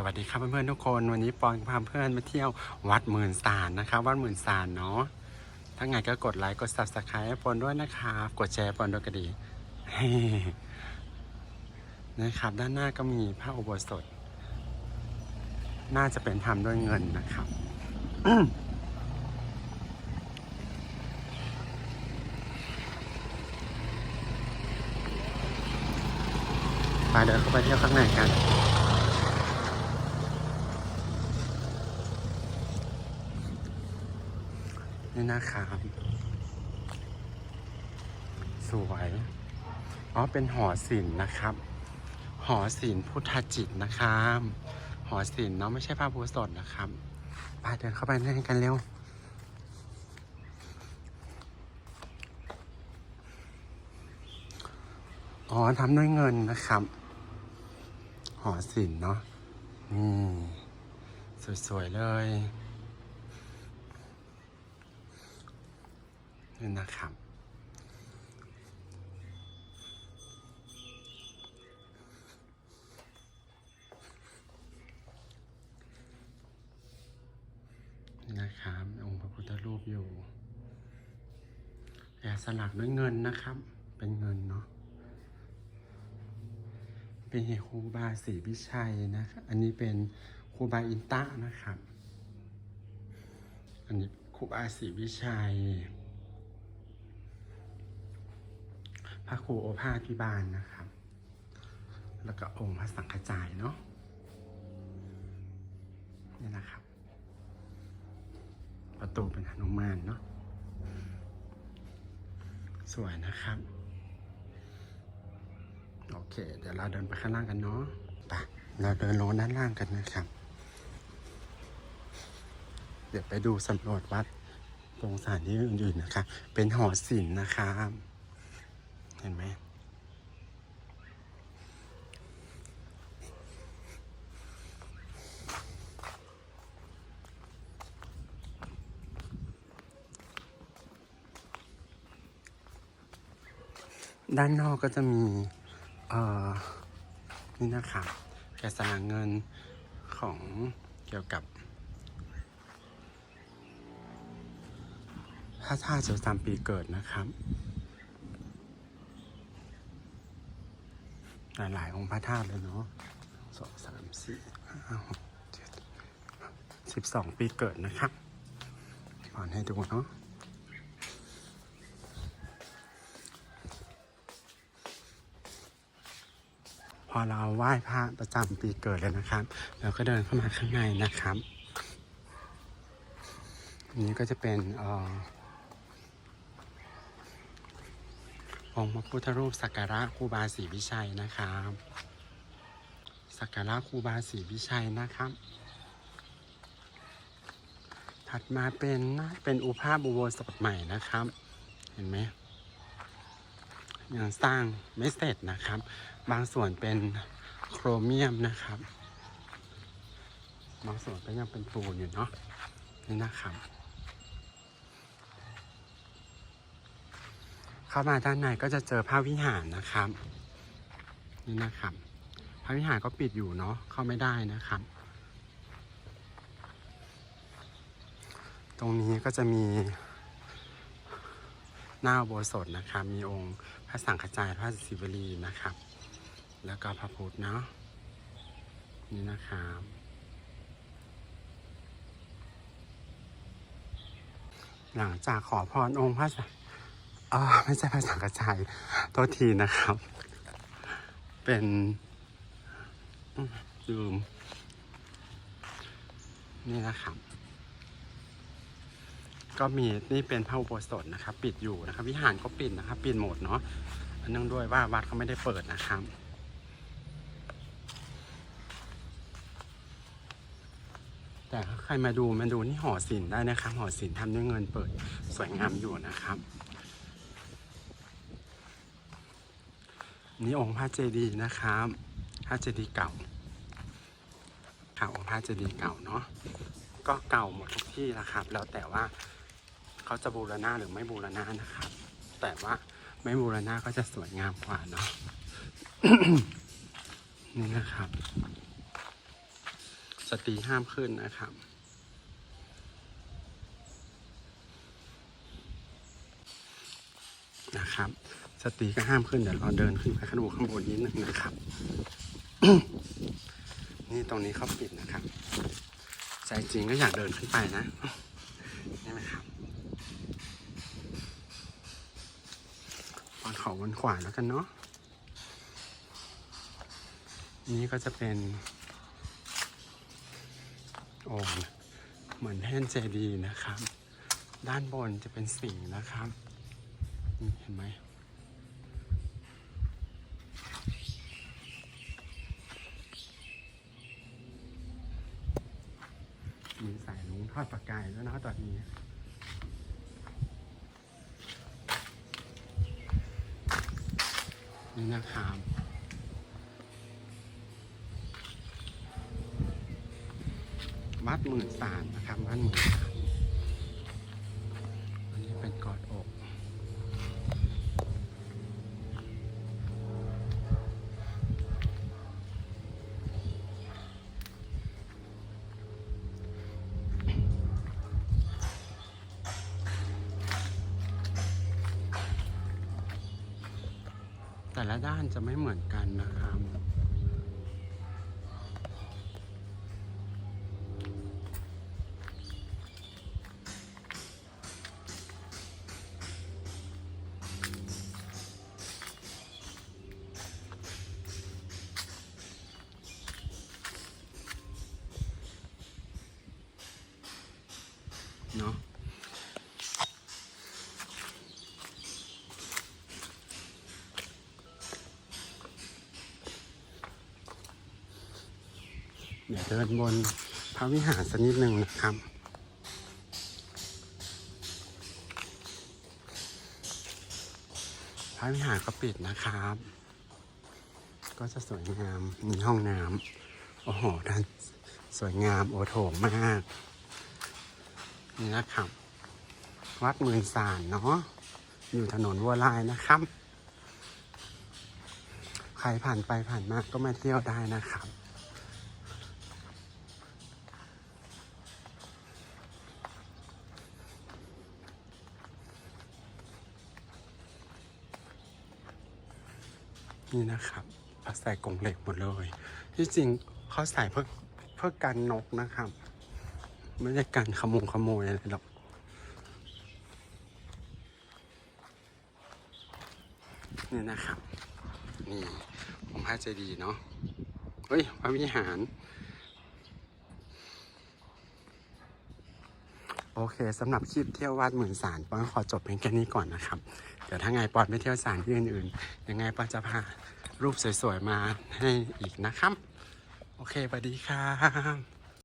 สวัสดีครับเพื่อนๆทุกคน วันนี้ปอนพาเพื่อนมาเที่ยววัดหมื่นสารนะครับวัดหมื่นสารเนาะถ้าไงก็กดไลค์กด subscribe ให้ปอนด้วยนะครับกดแชร์ปอนด้วยก็ดีนะครับ ด้านหน้าก็มีพระอุโบสถ น่าจะเป็นทำด้วยเงินนะครับไปเดินเข้าไปเที่ยวข้างในกัน นี่นะครับสวยอ๋อเป็นหอศิลป์นะครับ หอศิลป์พุทธจิตนะครับหอศิลป์เนาะไม่ใช่พระพุทธสดนะครับไปเดินเข้าไปในกันเร็วอ๋อทำด้วยเงินนะครับ หอศิลป์เนาะนี่สวย ๆ เลย นี่นะครับนี่นะครับองค์พระพุทธรูปอยู่แกะสลักด้วยเงินนะครับ เป็นเงินเนาะเป็นครูบาศรีวิชัยนะครับ อันนี้เป็นครูบาอินตะนะครับ อันนี้ครูบาศรีวิชัย พระครูโอภาสพิบาลนะครับ แล้วก็องค์พระสังฆจายเนาะนี่นะครับ ประตูเป็นหนุมานเนาะสวยนะครับ โอเค เดี๋ยวเราเดินไปข้างล่างกันเนาะไปเราเดินลงด้านล่างกันนะครับ เดี๋ยวไปดูสำรวจวัดตรงสถานที่อื่นๆนะคะ เป็นหอศิลป์นะครับ เห็นไหมด้านนอกก็จะมี เอ่อ นี่นะครับแกะสลักเงินของเกี่ยวกับพระธาตุเสือสามปีเกิดนะครับ หลายๆองค์พระธาตุเลยเนาะสองสามสี่ห้าหกเจ็ดสิบสองปีเกิดนะครับก่อนให้ดูเนาะพอเราไหว้พระประจำปีเกิดเลยนะครับ เราก็เดินเข้ามาข้างในนะครับอันนี้ก็จะเป็นเอ่อ องค์พระพุทธรูปสักการะครูบาศรีวิชัยนะครับสักการะครูบาศรีวิชัยนะครับ ถัดมาเป็นนะเป็นอุภาพอุโบสถใหม่นะครับ เห็นไหมยังสร้างไม่เสร็จนะครับ บางส่วนเป็นโครเมียมนะครับ บางส่วนก็ยังเป็นปูนอยู่เนาะนี่นะครับ เข้ามาด้านในก็จะเจอพระวิหารนะครับ นี่นะครับพระวิหารก็ปิดอยู่เนาะเข้าไม่ได้นะครับ ตรงนี้ก็จะมีหน้าโบสถนะครับ มีองค์พระสังฆจายพระศิวลีนะครับ แล้วก็พระพุทธเนาะนี่นะครับหลังจากขอพรองค์พระ อ่าไม่ใช่พระสังฆจายโทษทีนะครับ เป็นลืมนี่นะครับ ก็มีนี่เป็นพระอุโบสถนะครับ ปิดอยู่นะครับ วิหารก็ปิดนะครับ ปิดหมดเนาะอันเนื่องด้วยว่าวัดเขาไม่ได้เปิดนะครับแต่ถ้าใครมาดูมาดูนี่หอศิลป์ได้นะครับ หอศิลป์ทำด้วยเงินเปิดสวยงามอยู่นะครับ นี่องค์พระเจดีย์นะครับพระเจดีย์เก่าค่ะองค์พระเจดีย์เก่าเนาะก็เก่าหมดทุกที่นะครับ แล้วแต่ว่าเขาจะบูรณะหรือไม่บูรณะนะครับ แต่ว่าไม่บูรณะก็จะสวยงามกว่าเนาะนี่นะครับ สตรีห้ามขึ้นนะครับนะครับ สตรีก็ห้ามขึ้นเดี๋ยวเราเดินขึ้นไปข้างบนข้างบนนิดนึงนะครับ นี่ตรงนี้เขาปิดนะครับ ใจจริงก็อยากเดินขึ้นไปนะนี่ไหมครับวอนเขาวนขวาแล้วกันเนาะ นี่ก็จะเป็นโอ่งเหมือนแท่นเจดีย์นะครับ ด้านบนจะเป็นสิงนะครับ เห็นไหมสายลุงท อดปลากายแล้วนะตอนนี้นี่นะครับวัดหมื่นสารนะครับวัดหมื่นสาร ละด้านจะไม่เหมือนกันนะครับ เดี๋ยวเดินบนพระวิหารสักนิดหนึ่งนะครับ พระวิหารก็ปิดนะครับ ก็จะสวยงาม มีห้องน้ำ โอ้โหด้านสวยงามโอโถงมาก นี่นะครับ วัดเมืองสารเนาะ อยู่ถนนวัวลายนะครับ ใครผ่านไปผ่านมาก็มาเที่ยวได้นะครับ นี่นะครับเขาใส่กรงเหล็กหมดเลย ที่จริงเขาใส่เพื่อเพื่อกันนกนะครับ ไม่ได้กันขโมงขโมยอะไรหรอกนี่นะครับ นี่องค์พระเจดีเนาะเฮ้ยพระวิหาร โอเคสำหรับคลิปเที่ยววัดหมื่นสารปอนขอจบเพียงแค่นี้ก่อนนะครับ เดี๋ยวถ้าไงปอดไปเที่ยวสารที่อื่นๆยังไงปอดจะพารูปสวยๆมาให้อีกนะครับ โอเคสวัสดีครับ